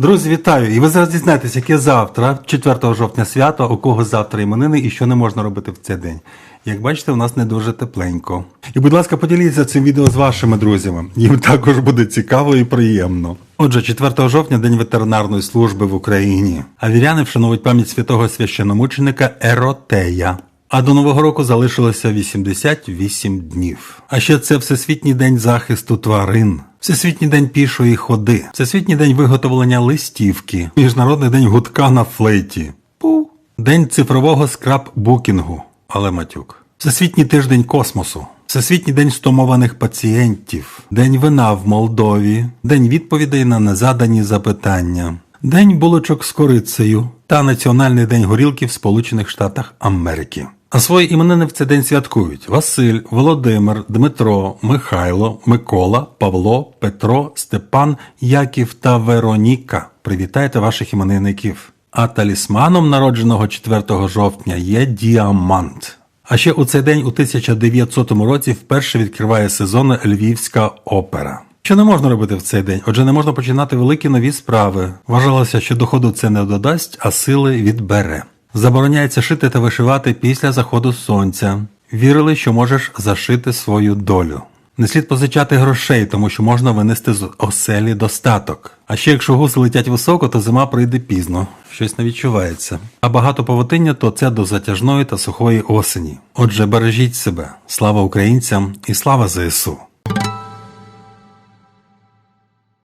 Друзі, вітаю! І ви зараз дізнаєтесь, яке завтра, 4 жовтня свято, у кого завтра іменини і що не можна робити в цей день. Як бачите, у нас не дуже тепленько. І, будь ласка, поділіться цим відео з вашими друзями. Їм також буде цікаво і приємно. Отже, 4 жовтня День ветеринарної служби в Україні. А віряни вшановують пам'ять святого священомученика Еротея. А до Нового року залишилося 88 днів. А ще це Всесвітній день захисту тварин, Всесвітній день пішої ходи, Всесвітній день виготовлення листівки, Міжнародний день гудка на флейті, Пу. День цифрового скраббукінгу, але матюк, Всесвітній тиждень космосу, Всесвітній день стомованих пацієнтів, День вина в Молдові, День відповідей на незадані запитання, День булочок з корицею. Та Національний день горілки в Сполучених Штатах Америки. А свої іменини в цей день святкують Василь, Володимир, Дмитро, Михайло, Микола, Павло, Петро, Степан, Яків та Вероніка. Привітайте ваших іменинників. А талісманом народженого 4 жовтня є діамант. А ще у цей день у 1900 році вперше відкриває сезон Львівська опера. Що не можна робити в цей день? Отже, не можна починати великі нові справи. Вважалося, що доходу це не додасть, а сили відбере. Забороняється шити та вишивати після заходу сонця. Вірили, що можеш зашити свою долю. Не слід позичати грошей, тому що можна винести з оселі достаток. А ще якщо гуси летять високо, то зима прийде пізно, щось не відчувається. А багато павутиння то це до затяжної та сухої осені. Отже, бережіть себе. Слава українцям і слава ЗСУ!